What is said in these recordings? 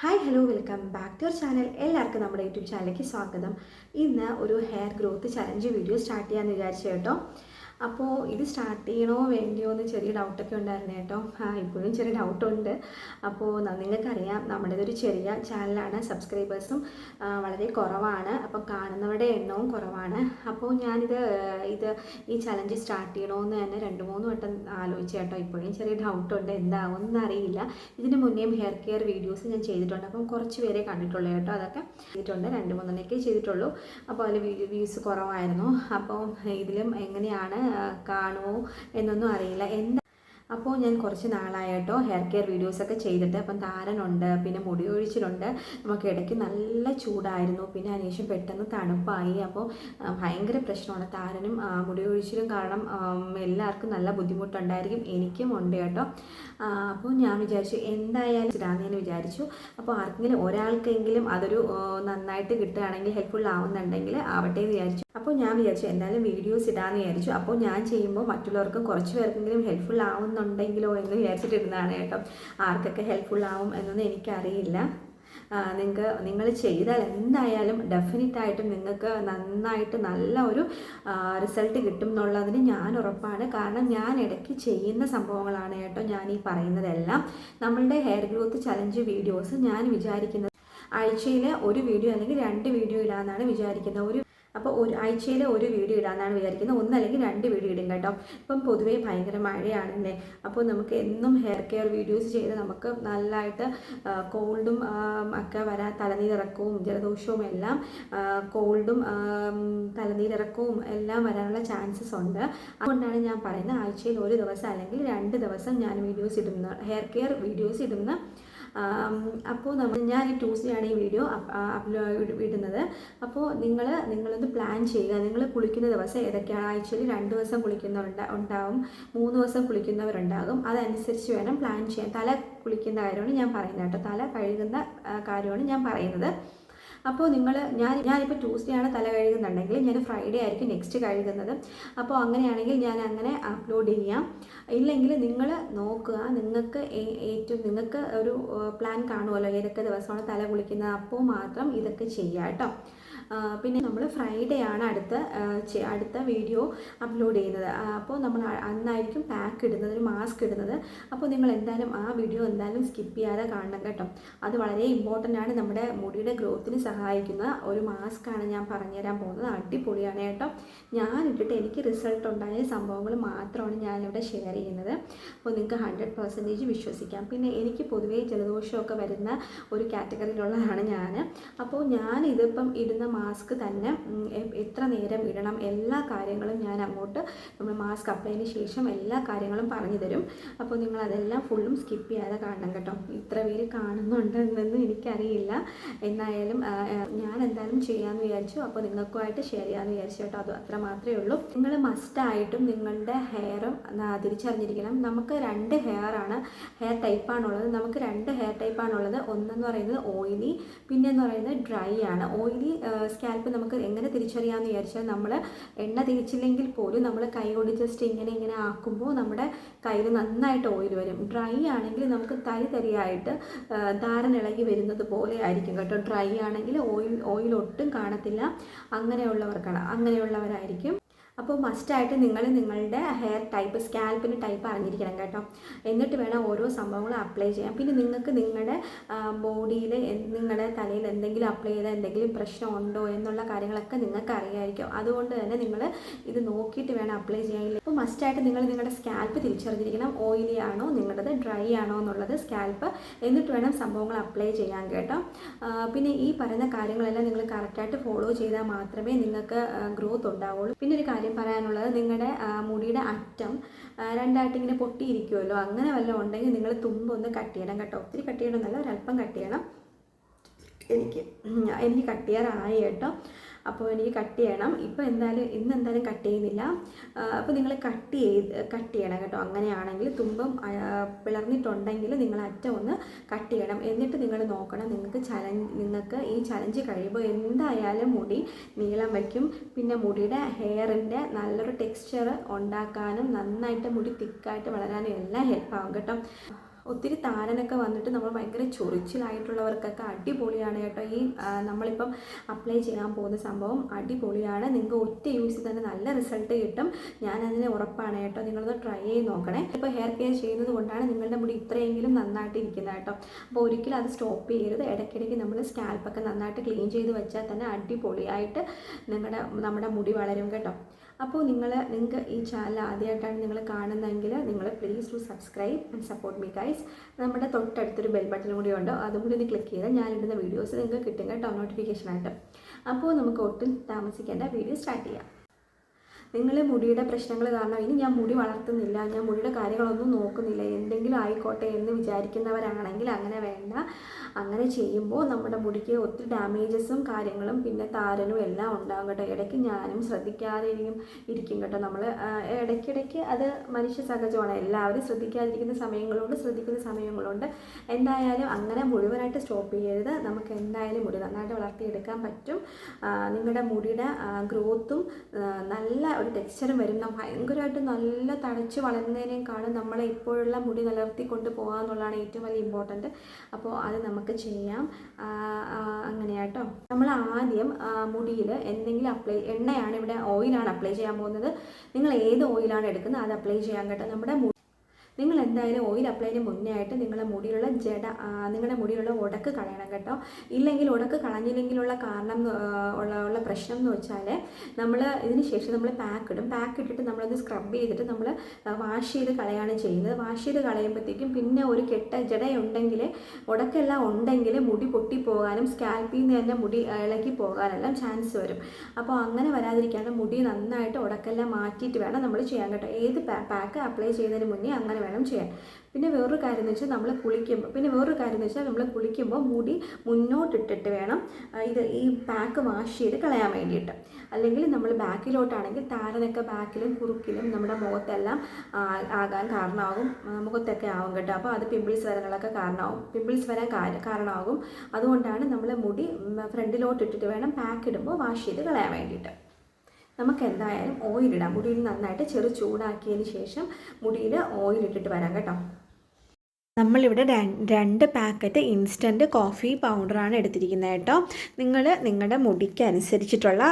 Hello welcome back to your channel എല്ലാവർക്കും നമ്മുടെ YouTube ചാനലിലേക്ക് സ്വാഗതം. ഇന്ന് ഒരു hair growth challenge video start ചെയ്യാമെന്ന് വിചാരിച്ചു കേട്ടോ. അപ്പോൾ ഇത് സ്റ്റാർട്ട് ചെയ്യണോ വേണ്ടിയോ എന്ന് ചെറിയ ഡൗട്ടൊക്കെ ഉണ്ടായിരുന്നു കേട്ടോ. ഇപ്പോഴും ചെറിയ ഡൗട്ടുണ്ട് അപ്പോൾ നിങ്ങൾക്കറിയാം നമ്മുടെ ഒരു ചെറിയ ചാനലാണ് സബ്സ്ക്രൈബേഴ്സും വളരെ കുറവാണ്. അപ്പോൾ കാണുന്നവരുടെ എണ്ണവും കുറവാണ്. അപ്പോൾ ഞാനിത് ഇത് ഈ ചലഞ്ച് സ്റ്റാർട്ട് ചെയ്യണമെന്ന് തന്നെ രണ്ട് മൂന്ന് വട്ടം ആലോചിച്ചു കേട്ടോ. ഇപ്പോഴും ചെറിയ ഡൗട്ടുണ്ട് എന്താവുമെന്ന് അറിയില്ല. ഇതിന് മുന്നേയും ഹെയർ കെയർ വീഡിയോസ് ഞാൻ ചെയ്തിട്ടുണ്ട്. അപ്പം കുറച്ച് പേരെ കണ്ടിട്ടുള്ളൂ കേട്ടോ. അതൊക്കെ ചെയ്തിട്ടുണ്ട്. രണ്ട് മൂന്നെണ്ണയൊക്കെ ചെയ്തിട്ടുള്ളൂ. അപ്പോൾ അതിൽ വ്യൂസ് കുറവായിരുന്നു. അപ്പോൾ ഇതിലും എങ്ങനെയാണ് കാണുമോ എന്നൊന്നും അറിയില്ല. എന്താ അപ്പോൾ ഞാൻ കുറച്ച് നാളായിട്ടോ ഹെയർ കെയർ വീഡിയോസൊക്കെ ചെയ്തിട്ട് അപ്പം താരനുണ്ട് പിന്നെ മുടി ഒഴിച്ചിലുണ്ട് നമുക്ക് ഇടയ്ക്ക് നല്ല ചൂടായിരുന്നു. പിന്നെ അതിനുശേഷം പെട്ടെന്ന് തണുപ്പായി. അപ്പോൾ ഭയങ്കര പ്രശ്നമാണ്. താരനും മുടി ഒഴിച്ചിലും കാരണം എല്ലാവർക്കും നല്ല ബുദ്ധിമുട്ടുണ്ടായിരിക്കും. എനിക്കും ഉണ്ട് കേട്ടോ. അപ്പോൾ ഞാൻ വിചാരിച്ചു എന്തായാലും ഇടാമെന്ന് വിചാരിച്ചു. അപ്പോൾ ആർക്കെങ്കിലും ഒരാൾക്കെങ്കിലും അതൊരു നന്നായിട്ട് കിട്ടുകയാണെങ്കിൽ ഹെൽപ്ഫുൾ ആവുന്നുണ്ടെങ്കിൽ ആവട്ടെ എന്ന് വിചാരിച്ചു. അപ്പോൾ ഞാൻ വിചാരിച്ചു എന്തായാലും വീഡിയോസ് ഇടാമെന്ന് വിചാരിച്ചു. അപ്പോൾ ഞാൻ ചെയ്യുമ്പോൾ മറ്റുള്ളവർക്കും കുറച്ച് പേർക്കെങ്കിലും ഹെൽപ്ഫുൾ ആവുന്നുണ്ടെങ്കിലോ എന്ന് വിചാരിച്ചിട്ടിരുന്നതാണ് കേട്ടോ. ആർക്കൊക്കെ ഹെൽപ്ഫുൾ ആവും എന്നൊന്നും എനിക്കറിയില്ല. നിങ്ങൾക്ക് നിങ്ങൾ ചെയ്താൽ എന്തായാലും ഡെഫിനറ്റായിട്ടും നിങ്ങൾക്ക് നന്നായിട്ട് നല്ല ഒരു റിസൾട്ട് കിട്ടും എന്നുള്ളതിന് ഞാൻ ഉറപ്പാണ്. കാരണം ഞാൻ ഇടയ്ക്ക് ചെയ്യുന്ന സംഭവങ്ങളാണ് കേട്ടോ ഞാൻ ഈ പറയുന്നതെല്ലാം. നമ്മളുടെ ഹെയർ ഗ്രോത്ത് ചലഞ്ച് വീഡിയോസ് ഞാൻ വിചാരിക്കുന്നത്. ആഴ്ചയിൽ ഒരു വീഡിയോ അല്ലെങ്കിൽ രണ്ട് വീഡിയോ ഇടാമെന്നാണ് വിചാരിക്കുന്നത്. ഒരു അപ്പോൾ ഒരു ആഴ്ചയിൽ ഒരു വീഡിയോ ഇടാമെന്നാണ് വിചാരിക്കുന്നത്. ഒന്നല്ലെങ്കിൽ രണ്ട് വീഡിയോ ഇടും കേട്ടോ. ഇപ്പം പൊതുവേ ഭയങ്കര മഴയാണല്ലേ. അപ്പോൾ നമുക്ക് എന്നും ഹെയർ കെയർ വീഡിയോസ് ചെയ്ത് നമുക്ക് നല്ലതായിട്ട് കോൾഡും ഒക്കെ വരാ തലനീരിറക്കവും ജലദോഷവും എല്ലാം കോൾഡും തലനീരിറക്കവും എല്ലാം വരാനുള്ള ചാൻസസ് ഉണ്ട്. അതുകൊണ്ടാണ് ഞാൻ പറയുന്നത് ആഴ്ചയിൽ ഒരു ദിവസം അല്ലെങ്കിൽ രണ്ട് ദിവസം ഞാൻ വീഡിയോസ് ഇടുന്ന ഹെയർ കെയർ വീഡിയോസ് ഇടുന്ന അപ്പോൾ നമ്മൾ ഞാൻ ഈ ട്യൂസ്ഡേയാണ് ഈ വീഡിയോ അപ്ലോഡ് ഇടുന്നത്. അപ്പോൾ നിങ്ങൾ നിങ്ങളൊന്ന് പ്ലാൻ ചെയ്യുക. നിങ്ങൾ കുളിക്കുന്ന ദിവസം ഏതൊക്കെയാണ്? ആഴ്ചയിൽ രണ്ട് ദിവസം കുളിക്കുന്നവരുണ്ട ഉണ്ടാവും. മൂന്ന് ദിവസം കുളിക്കുന്നവരുണ്ടാകും. അതനുസരിച്ച് വേണം പ്ലാൻ ചെയ്യാൻ. തല കുളിക്കുന്ന കാര്യമാണ് ഞാൻ പറയുന്നത് കേട്ടോ. തല കഴുകുന്ന കാര്യമാണ് ഞാൻ പറയുന്നത്. അപ്പോൾ നിങ്ങൾ ഞാൻ ഞാനിപ്പോൾ ട്യൂസ്ഡേ ആണ് തല കഴുകുന്നുണ്ടെങ്കിൽ ഞാൻ ഫ്രൈഡേ ആയിരിക്കും നെക്സ്റ്റ് കഴുകുന്നത്. അപ്പോൾ അങ്ങനെയാണെങ്കിൽ ഞാൻ അങ്ങനെ അപ്ലോഡ് ചെയ്യാം. ഇല്ലെങ്കിൽ നിങ്ങൾ നോക്കുക നിങ്ങൾക്ക് ഏറ്റവും നിങ്ങൾക്ക് ഒരു പ്ലാൻ കാണുമല്ലോ ഏതൊക്കെ ദിവസമാണ് തല കുളിക്കുന്നത് അപ്പോൾ മാത്രം ഇതൊക്കെ ചെയ്യുക കേട്ടോ. പിന്നെ നമ്മൾ ഫ്രൈഡേ ആണ് അടുത്ത അടുത്ത വീഡിയോ അപ്ലോഡ് ചെയ്യുന്നത്. അപ്പോൾ നമ്മൾ അന്നായിരിക്കും പാക്ക് ഇടുന്നത് ഒരു മാസ്ക് ഇടുന്നത്. അപ്പോൾ നിങ്ങൾ എന്തായാലും ആ വീഡിയോ എന്തായാലും സ്കിപ്പ് ചെയ്യാതെ കാണണം കേട്ടോ. അത് വളരെ ഇമ്പോർട്ടന്റ് ആണ് നമ്മുടെ മുടിയുടെ ഗ്രോത്തിന് സഹായിക്കുന്ന ഒരു മാസ്ക് ആണ് ഞാൻ പറഞ്ഞുതരാൻ പോകുന്നത്. അടിപൊളിയാണ് കേട്ടോ. ഞാൻ ഇട്ടിട്ട് എനിക്ക് റിസൾട്ട് ഉണ്ടായ സംഭവങ്ങൾ മാത്രമാണ് ഞാനിവിടെ ഷെയർ ചെയ്യുന്നത്. അപ്പോൾ നിങ്ങൾക്ക് ഹൺഡ്രഡ് പെർസെന്റേജ് വിശ്വസിക്കാം. പിന്നെ എനിക്ക് പൊതുവേ ജലദോഷമൊക്കെ വരുന്ന ഒരു കാറ്റഗറിയിലുള്ളതാണ് ഞാൻ. അപ്പോൾ ഞാൻ ഇതിപ്പം ഇടുന്ന മാസ്ക് തന്നെ എത്ര നേരം ഇടണം എല്ലാ കാര്യങ്ങളും ഞാൻ അങ്ങോട്ട് നമ്മൾ മാസ്ക് അപ്ലൈന് ശേഷം എല്ലാ കാര്യങ്ങളും പറഞ്ഞു തരും. അപ്പോൾ നിങ്ങൾ അതെല്ലാം ഫുള്ളും സ്കിപ്പ് ചെയ്യാതെ കാണണം കേട്ടോ. ഇത്ര പേര് കാണുന്നുണ്ടെന്നൊന്നും എനിക്കറിയില്ല. എന്നായാലും ഞാൻ എന്തായാലും ചെയ്യാമെന്ന് വിചാരിച്ചു. അപ്പോൾ നിങ്ങൾക്കുമായിട്ട് ഷെയർ ചെയ്യാമെന്ന് വിചാരിച്ചു കേട്ടോ. അത് അത്ര മാത്രമേ ഉള്ളൂ. നിങ്ങൾ മസ്റ്റായിട്ടും നിങ്ങളുടെ ഹെയറും തിരിച്ചറിഞ്ഞിരിക്കണം. നമുക്ക് രണ്ട് ഹെയർ ആണ് ഹെയർ ടൈപ്പാണുള്ളത് നമുക്ക് രണ്ട് ഹെയർ ടൈപ്പാണുള്ളത് ഒന്നെന്ന് പറയുന്നത് ഓയിലി പിന്നെ എന്ന് പറയുന്നത് ഡ്രൈ ആണ്. ഓയിലി സ്കാൽപ്പ് നമുക്ക് എങ്ങനെ തിരിച്ചറിയാമെന്ന് വിചാരിച്ചാൽ നമ്മൾ എണ്ണ തിരിച്ചില്ലെങ്കിൽ പോലും നമ്മൾ കൈ കൊണ്ട് ജസ്റ്റ് ഇങ്ങനെ ഇങ്ങനെ ആക്കുമ്പോൾ നമ്മുടെ കയ്യിൽ നന്നായിട്ട് ഓയിൽ വരും. ഡ്രൈ ആണെങ്കിൽ നമുക്ക് തരി തരിയായിട്ട് ധാരണ ഇളകി വരുന്നത് പോലെ ആയിരിക്കും കേട്ടോ. ഡ്രൈ ആണെങ്കിൽ ഓയിൽ ഓയിൽ ഒട്ടും കാണത്തില്ല. അങ്ങനെയുള്ളവർക്കാണ് അങ്ങനെയുള്ളവരായിരിക്കും. അപ്പോൾ മസ്റ്റായിട്ട് നിങ്ങൾ നിങ്ങളുടെ ഹെയർ ടൈപ്പ് സ്കാൽപ്പിന്റെ ടൈപ്പ് അറിഞ്ഞിരിക്കണം കേട്ടോ. എന്നിട്ട് വേണം ഓരോ സംഭവങ്ങളും അപ്ലൈ ചെയ്യാൻ. പിന്നെ നിങ്ങൾക്ക് നിങ്ങളുടെ ബോഡിയിൽ നിങ്ങളുടെ തലയിൽ എന്തെങ്കിലും അപ്ലൈ ചെയ്താൽ എന്തെങ്കിലും പ്രശ്നം ഉണ്ടോ എന്നുള്ള കാര്യങ്ങളൊക്കെ നിങ്ങൾക്ക് അറിയാമായിരിക്കും അതുകൊണ്ട് തന്നെ നിങ്ങൾ ഇത് നോക്കിയിട്ട് വേണം അപ്ലൈ ചെയ്യാൻ. അപ്പോൾ മസ്റ്റായിട്ട് നിങ്ങൾ നിങ്ങളുടെ സ്കാൽപ്പ് തിരിച്ചറിഞ്ഞിരിക്കണം. ഓയിലി ആണോ നിങ്ങളുടേത് ഡ്രൈ ആണോ എന്നുള്ളത് സ്കാൽപ്പ് എന്നിട്ട് വേണം സംഭവങ്ങൾ അപ്ലൈ ചെയ്യാൻ കേട്ടോ. പിന്നെ ഈ പറയുന്ന കാര്യങ്ങളെല്ലാം നിങ്ങൾ കറക്റ്റായിട്ട് ഫോളോ ചെയ്താൽ മാത്രമേ നിങ്ങൾക്ക് ഗ്രോത്ത് ഉണ്ടാവുള്ളൂ. പിന്നെ ഒരു കാര്യം പറയാനുള്ളത് നിങ്ങളുടെ മുടിയുടെ അറ്റം രണ്ടായിട്ട് ഇങ്ങനെ പൊട്ടിയിരിക്കുമല്ലോ അങ്ങനെ വല്ലതും ഉണ്ടെങ്കിൽ നിങ്ങൾ തുമ്പൊന്ന് കട്ട് ചെയ്യണം കേട്ടോ. ഒത്തിരി കട്ട് ചെയ്യണമെന്നല്ല ഒരല്പം കട്ട് ചെയ്യണം. എനിക്ക് എനിക്ക് കട്ട് ചെയ്യാറായി കേട്ടോ. അപ്പോൾ എനിക്ക് കട്ട് ചെയ്യണം. ഇപ്പോൾ എന്തായാലും ഇന്ന് എന്തായാലും കട്ട് ചെയ്യുന്നില്ല. അപ്പോൾ നിങ്ങൾ കട്ട് ചെയ്ത് കട്ട് ചെയ്യണം കേട്ടോ. അങ്ങനെയാണെങ്കിൽ തുമ്പം പിളർന്നിട്ടുണ്ടെങ്കിൽ നിങ്ങൾ അറ്റം ഒന്ന് കട്ട് ചെയ്യണം. എന്നിട്ട് നിങ്ങൾ നോക്കണം നിങ്ങൾക്ക് ചലഞ്ച് നിങ്ങൾക്ക് ഈ ചലഞ്ച് കഴിയുമ്പോൾ എന്തായാലും മുടി നീളം വയ്ക്കും. പിന്നെ മുടിയുടെ ഹെയറിന്റെ നല്ലൊരു ടെക്സ്ചർ ഉണ്ടാക്കാനും നന്നായിട്ട് മുടി തിക്കായിട്ട് വളരാനും എല്ലാം ഹെൽപ്പാകും കേട്ടോ. ഒത്തിരി താരനൊക്കെ വന്നിട്ട് നമ്മൾ ഭയങ്കര ചൊറിച്ചിലായിട്ടുള്ളവർക്കൊക്കെ അടിപൊളിയാണ് കേട്ടോ. ഈ നമ്മളിപ്പം അപ്ലൈ ചെയ്യാൻ പോകുന്ന സംഭവം അടിപൊളിയാണ്. നിങ്ങൾക്ക് ഒറ്റ യൂസിൽ തന്നെ നല്ല റിസൾട്ട് കിട്ടും. ഞാൻ അതിന് ഉറപ്പാണ് കേട്ടോ. നിങ്ങളൊന്ന് ട്രൈ ചെയ്ത് നോക്കണേ. ഇപ്പോൾ ഹെയർ കെയർ ചെയ്യുന്നത് കൊണ്ടാണ് നിങ്ങളുടെ മുടി ഇത്രയെങ്കിലും നന്നായിട്ട് ഇരിക്കുന്നത് കേട്ടോ. അപ്പോൾ ഒരിക്കലും അത് സ്റ്റോപ്പ് ചെയ്യരുത്. ഇടയ്ക്കിടയ്ക്ക് നമ്മൾ സ്കാൽപ്പൊക്കെ നന്നായിട്ട് ക്ലീൻ ചെയ്ത് വെച്ചാൽ തന്നെ അടിപൊളിയായിട്ട് നിങ്ങളുടെ നമ്മുടെ മുടി വളരും കേട്ടോ. അപ്പോൾ നിങ്ങൾ നിങ്ങൾക്ക് ഈ ചാനൽ ആദ്യമായിട്ടാണ് നിങ്ങൾ കാണുന്നതെങ്കിൽ നിങ്ങൾ please to subscribe and support me guys നമ്മുടെ തൊട്ടടുത്തൊരു ബെൽ ബട്ടൺ കൂടി ഉണ്ട്. അതും കൂടി ഒന്ന് ക്ലിക്ക് ചെയ്താൽ ഞാനിടുന്ന വീഡിയോസ് നിങ്ങൾക്ക് കിട്ടും. കേട്ടോ നോട്ടിഫിക്കേഷനായിട്ട് അപ്പോൾ നമുക്ക് ഒട്ടും താമസിക്കേണ്ട വീഡിയോ സ്റ്റാർട്ട് ചെയ്യാം. നിങ്ങൾ മുടിയുടെ പ്രശ്നങ്ങൾ കാരണം ഇനി ഞാൻ മുടി വളർത്തുന്നില്ല ഞാൻ മുടിയുടെ കാര്യങ്ങളൊന്നും നോക്കുന്നില്ല എന്തെങ്കിലും ആയിക്കോട്ടെ എന്ന് വിചാരിക്കുന്നവരാണെങ്കിൽ അങ്ങനെ വേണ്ട. അങ്ങനെ ചെയ്യുമ്പോൾ നമ്മുടെ മുടിക്ക് ഒത്തിരി ഡാമേജസും കാര്യങ്ങളും പിന്നെ താരനും എല്ലാം ഉണ്ടാകും കേട്ടോ. ഇടയ്ക്ക് ഞാനും ശ്രദ്ധിക്കാതെ ഇരിക്കും കേട്ടോ നമ്മൾ ഇടയ്ക്കിടയ്ക്ക് അത് മനുഷ്യ സഹജമാണ്. എല്ലാവരും ശ്രദ്ധിക്കാതിരിക്കുന്ന സമയങ്ങളുണ്ട് ശ്രദ്ധിക്കുന്ന സമയങ്ങളുണ്ട്. എന്തായാലും അങ്ങനെ മുഴുവനായിട്ട് സ്റ്റോപ്പ് ചെയ്യരുത്. നമുക്ക് എന്തായാലും മുടി നന്നായിട്ട് വളർത്തിയെടുക്കാൻ പറ്റും. നിങ്ങളുടെ മുടിയുടെ ഗ്രോത്തും നല്ല ഒരു ടെക്സ്ചറും വരും ന- ഭയങ്കരമായിട്ട് നല്ല തഴച്ച് കാണും നമ്മളെ ഇപ്പോഴുള്ള മുടി നിലർത്തി കൊണ്ട് പോകുക എന്നുള്ളതാണ് ഏറ്റവും വലിയ ഇമ്പോർട്ടന്റ് അപ്പോൾ അത് നമുക്ക് ചെയ്യാം. അങ്ങനെയാട്ടോ നമ്മൾ ആദ്യം മുടിയിൽ എന്തെങ്കിലും അപ്ലൈ എണ്ണയാണ് ഇവിടെ ഓയിലാണ് അപ്ലൈ ചെയ്യാൻ പോകുന്നത്. നിങ്ങൾ ഏത് ഓയിലാണ് എടുക്കുന്നത് അത് അപ്ലൈ ചെയ്യാൻ കേട്ടോ. നമ്മുടെ നിങ്ങൾ എന്തായാലും ഓയിൽ അപ്ലൈന് മുന്നേ ആയിട്ട് നിങ്ങളുടെ മുടിയിലുള്ള ജട നിങ്ങളുടെ മുടിയിലുള്ള ഉടക്ക് കളയണം കേട്ടോ. ഇല്ലെങ്കിൽ ഉടക്ക് കളഞ്ഞില്ലെങ്കിലുള്ള കാരണം ഉള്ള ഉള്ള പ്രശ്നം എന്ന് വെച്ചാൽ നമ്മൾ ഇതിന് ശേഷം നമ്മൾ പാക്ക് ഇടും. പാക്ക് ഇട്ടിട്ട് നമ്മളത് സ്ക്രബ് ചെയ്തിട്ട് നമ്മൾ വാഷ് ചെയ്ത് കളയാണ് ചെയ്യുന്നത്. വാഷ് ചെയ്ത് കളയുമ്പോഴത്തേക്കും പിന്നെ ഒരു കെട്ട ജടയുണ്ടെങ്കിൽ ഉടക്കെല്ലാം ഉണ്ടെങ്കിൽ മുടി പൊട്ടിപ്പോകാനും സ്കാൽപ്പിൽ നിന്ന് തന്നെ മുടി ഇളക്കി പോകാനെല്ലാം ചാൻസ് വരും. അപ്പോൾ അങ്ങനെ വരാതിരിക്കാണ്ട് മുടി നന്നായിട്ട് ഉടക്കെല്ലാം മാറ്റിയിട്ട് വേണം നമ്മൾ ചെയ്യാൻ കേട്ടോ. ഏത് പാക്ക് അപ്ലൈ ചെയ്യുന്നതിന് മുന്നേ അങ്ങനെ വേണം ചെയ്യാൻ. പിന്നെ വേറൊരു കാര്യം എന്ന് വെച്ചാൽ നമ്മൾ കുളിക്കുമ്പോൾ പിന്നെ വേറൊരു കാര്യം എന്ന് വെച്ചാൽ നമ്മൾ കുളിക്കുമ്പോൾ മുടി മുന്നോട്ടിട്ടിട്ട് വേണം ഇത് ഈ പാക്ക് വാഷ് ചെയ്ത് കളയാൻ വേണ്ടിയിട്ട്. അല്ലെങ്കിൽ നമ്മൾ ബാക്കിലോട്ടാണെങ്കിൽ താരനൊക്കെ ബാക്കിലും കുറുക്കിലും നമ്മുടെ മുഖത്തെല്ലാം ആകാൻ കാരണമാകും മുഖത്തൊക്കെ ആവും കേട്ടോ. അപ്പോൾ അത് പിമ്പിൾസ് വരാനുള്ളൊക്കെ കാരണമാകും പിമ്പിൾസ് വരാൻ കാര- കാരണമാകും. അതുകൊണ്ടാണ് നമ്മൾ മുടി ഫ്രണ്ടിലോട്ടിട്ടിട്ട് വേണം പാക്ക് ഇടുമ്പോൾ വാഷ് ചെയ്ത് കളയാൻ വേണ്ടിയിട്ട്. നമുക്ക് എന്തായാലും ഓയിൽ മുടിയിൽ നന്നായിട്ട് ചെറു ചൂടാക്കിയതിന് ശേഷം മുടിയിൽ ഓയിൽ ഇട്ടിട്ട് വരാം കേട്ടോ. നമ്മളിവിടെ രണ്ട് പാക്കറ്റ് ഇൻസ്റ്റന്റ് കോഫി പൗഡറാണ് എടുത്തിരിക്കുന്നത് കേട്ടോ. നിങ്ങൾ നിങ്ങളുടെ മുടിക്ക് അനുസരിച്ചിട്ടുള്ള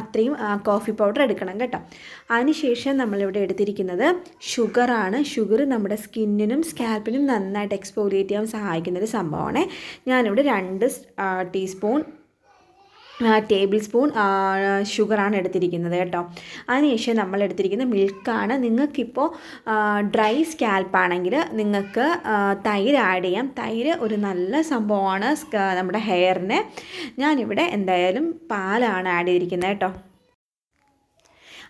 അത്രയും കോഫി പൗഡർ എടുക്കണം കേട്ടോ. അതിനുശേഷം നമ്മളിവിടെ എടുത്തിരിക്കുന്നത് ഷുഗറാണ്. ഷുഗർ നമ്മുടെ സ്കിന്നിനും സ്കാൽപ്പിനും നന്നായിട്ട് എക്സ്പോലിയേറ്റ് ചെയ്യാൻ സഹായിക്കുന്നൊരു സംഭവമാണ്. ഞാനിവിടെ രണ്ട് ടീസ്പൂൺ ടേബിൾ സ്പൂൺ ഷുഗറാണ് എടുത്തിരിക്കുന്നത് കേട്ടോ. അതിനുശേഷം നമ്മൾ എടുത്തിരിക്കുന്ന മിൽക്കാണ് നിങ്ങൾക്കിപ്പോൾ ഡ്രൈ സ്കാൽപ്പാണെങ്കിൽ നിങ്ങൾക്ക് തൈര് ആഡ് ചെയ്യാം. തൈര് ഒരു നല്ല സംഭവമാണ് നമ്മുടെ ഹെയറിന് ഞാനിവിടെ എന്തായാലും പാലാണ് ആഡ് ചെയ്തിരിക്കുന്നത് കേട്ടോ.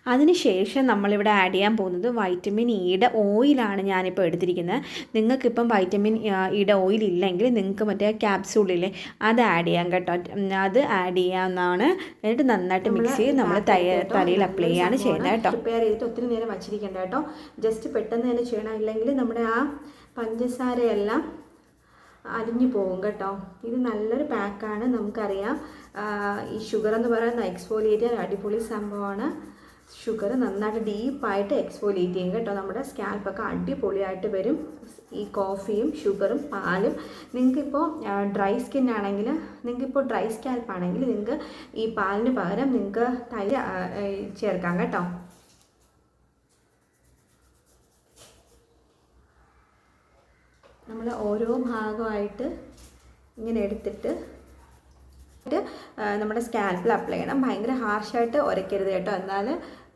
അതിനുശേഷം നമ്മളിവിടെ ആഡ് ചെയ്യാൻ പോകുന്നത് വൈറ്റമിൻ ഇയുടെ ഓയിലാണ് ഞാനിപ്പോൾ എടുത്തിരിക്കുന്നത്. നിങ്ങൾക്കിപ്പം വൈറ്റമിൻ ഇയുടെ ഓയിൽ ഇല്ലെങ്കിൽ നിങ്ങൾക്ക് മറ്റേ ക്യാപ്സൂളില്ലേ അത് ആഡ് ചെയ്യാം കേട്ടോ. അത് ആഡ് ചെയ്യാവുന്നതാണ്. എന്നിട്ട് നന്നായിട്ട് മിക്സ് ചെയ്ത് നമ്മൾ തലയിൽ അപ്ലൈ ചെയ്യാണ് ചെയ്യുന്നത് കേട്ടോ. പ്രിപ്പയർ ചെയ്തിട്ട് ഒത്തിരി നേരം വച്ചിരിക്കേണ്ട കേട്ടോ. ജസ്റ്റ് പെട്ടെന്ന് തന്നെ ചെയ്യണം. ഇല്ലെങ്കിൽ നമ്മുടെ ആ പഞ്ചസാരയെല്ലാം അലിഞ്ഞു പോകും കേട്ടോ. ഇത് നല്ലൊരു പാക്കാണ് നമുക്കറിയാം. ഈ ഷുഗർ എന്ന് പറയുന്ന എക്സ്ഫോലിയേറ്റ് അടിപൊളി സംഭവമാണ്. ഷുഗർ നന്നായിട്ട് ഡീപ്പായിട്ട് എക്സ്പോലേറ്റ് ചെയ്യും കേട്ടോ. നമ്മുടെ സ്കാൽപ്പൊക്കെ അടിപൊളിയായിട്ട് വരും. ഈ കോഫിയും ഷുഗറും പാലും. നിങ്ങൾക്കിപ്പോൾ ഡ്രൈ സ്കിൻ ആണെങ്കിൽ നിങ്ങൾക്കിപ്പോൾ ഡ്രൈ സ്കാൽപ്പ് ആണെങ്കിൽ നിങ്ങൾക്ക് ഈ പാലിന് പകരം നിങ്ങൾക്ക് തൈര് ചേർക്കാം കേട്ടോ. നമ്മൾ ഓരോ ഭാഗമായിട്ട് ഇങ്ങനെ എടുത്തിട്ട് നമ്മുടെ സ്കാൽപ്പിൽ അപ്ലൈ ചെയ്യണം. ഭയങ്കര ഹാർഷായിട്ട് ഉരയ്ക്കരുത് കേട്ടോ. എന്നാൽ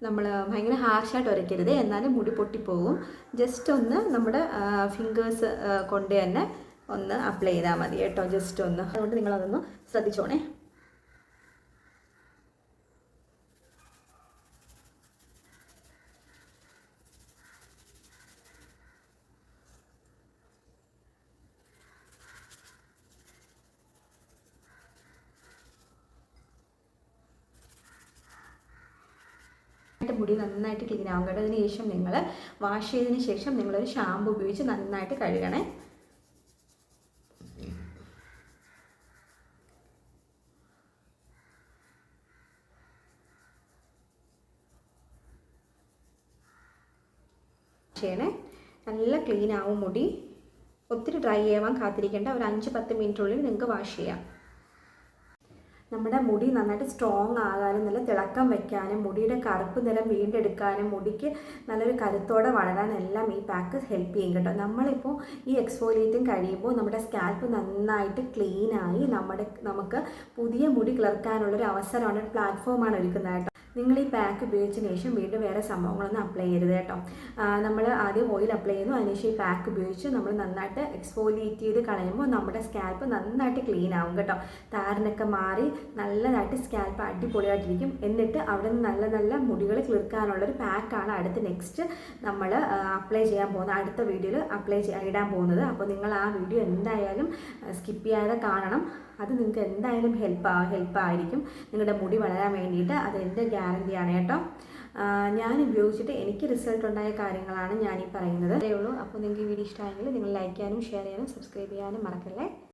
നമ്മൾ ഭയങ്കര ഹാർഷായിട്ട് ഉരയ്ക്കരുത് എന്നാലും മുടി പൊട്ടിപ്പോകും ജസ്റ്റ് ഒന്ന് നമ്മുടെ ഫിംഗേഴ്സ് കൊണ്ട് തന്നെ ഒന്ന് അപ്ലൈ ചെയ്താൽ മതി കേട്ടോ. ജസ്റ്റ് ഒന്ന്. അതുകൊണ്ട് നിങ്ങളതൊന്ന് ശ്രദ്ധിച്ചോണേ നന്നായിട്ട് മുടി നന്നായിട്ട് ക്ലീൻ ആവും കേട്ടോ അതിന് ശേഷം നിങ്ങൾ വാഷ് ചെയ്തതിന് ശേഷം നിങ്ങളൊരു ഷാമ്പു ഉപയോഗിച്ച് നന്നായിട്ട് കഴുകണേ. ചെയ്യണേ. നല്ല ക്ലീൻ ആവും മുടി. ഒത്തിരി ഡ്രൈ ആവാൻ കാത്തിരിക്കേണ്ട ഒരു അഞ്ച് പത്ത് മിനിറ്റിനുള്ളിൽ നിങ്ങൾക്ക് വാഷ് ചെയ്യാം. നമ്മുടെ മുടി നന്നായിട്ട് സ്ട്രോങ് ആകാനും നല്ല തിളക്കം വെക്കാനും മുടിയുടെ കറുപ്പ് നിറം വീണ്ടെടുക്കാനും മുടിക്ക് നല്ലൊരു കരുത്തോടെ വളരാനും എല്ലാം ഈ പാക്ക് ഹെൽപ്പ് ചെയ്യും കേട്ടോ. നമ്മളിപ്പോൾ ഈ എക്സ്ഫോലിയേറ്റും കഴിയുമ്പോൾ നമ്മുടെ സ്കാൽപ്പ് നന്നായിട്ട് ക്ലീനായി നമ്മുടെ നമുക്ക് പുതിയ മുടി കിളർക്കാനുള്ളൊരു അവസരമാണ് പ്ലാറ്റ്ഫോമാണ് ഒരുക്കുന്നത് കേട്ടോ. നിങ്ങൾ ഈ പാക്ക് ഉപയോഗിച്ചതിന് ശേഷം വീണ്ടും വേറെ സംഭവങ്ങളൊന്നും അപ്ലൈ ചെയ്യരുത് കേട്ടോ. നമ്മൾ ആദ്യം ഓയിൽ അപ്ലൈ ചെയ്യുന്നു. അതിനുശേഷം ഈ പാക്ക് ഉപയോഗിച്ച് നമ്മൾ നന്നായിട്ട് എക്സ്ഫോലിയേറ്റ് ചെയ്ത് കളയുമ്പോൾ നമ്മുടെ സ്കാൽപ്പ് നന്നായിട്ട് ക്ലീൻ ആവും കേട്ടോ. താരനൊക്കെ മാറി നല്ലതായിട്ട് സ്കാൽപ്പ് അടിപൊളിയായിട്ടിരിക്കും. എന്നിട്ട് അവിടെ നിന്ന് നല്ല നല്ല മുടികൾ കിളിർക്കാനുള്ളൊരു പാക്കാണ് അടുത്ത് നെക്സ്റ്റ് നമ്മൾ അപ്ലൈ ചെയ്യാൻ പോകുന്നത്. അടുത്ത വീഡിയോയിൽ അപ്ലൈ ഇടാൻ പോകുന്നത്. അപ്പോൾ നിങ്ങൾ ആ വീഡിയോ എന്തായാലും സ്കിപ്പ് ചെയ്യാതെ കാണണം. അത് നിങ്ങൾക്ക് എന്തായാലും ഹെൽപ്പ് ഹെൽപ്പ് ആയിരിക്കും. നിങ്ങളുടെ മുടി വളരാൻ വേണ്ടിയിട്ട് അത് എന്റെ ഗ്യാരണ്ടിയാണ് കേട്ടോ. ഞാൻ ഉപയോഗിച്ചിട്ട് എനിക്ക് റിസൾട്ട് ഉണ്ടായ കാര്യങ്ങളാണ് ഞാൻ ഈ പറയുന്നത്. അതേ ഉള്ളൂ. അപ്പോൾ നിങ്ങൾക്ക് ഈ വീഡിയോ ഇഷ്ടമായെങ്കിൽ നിങ്ങൾ ലൈക്ക് ചെയ്യാനും ഷെയർ ചെയ്യാനും സബ്സ്ക്രൈബ് ചെയ്യാനും മറക്കല്ലേ?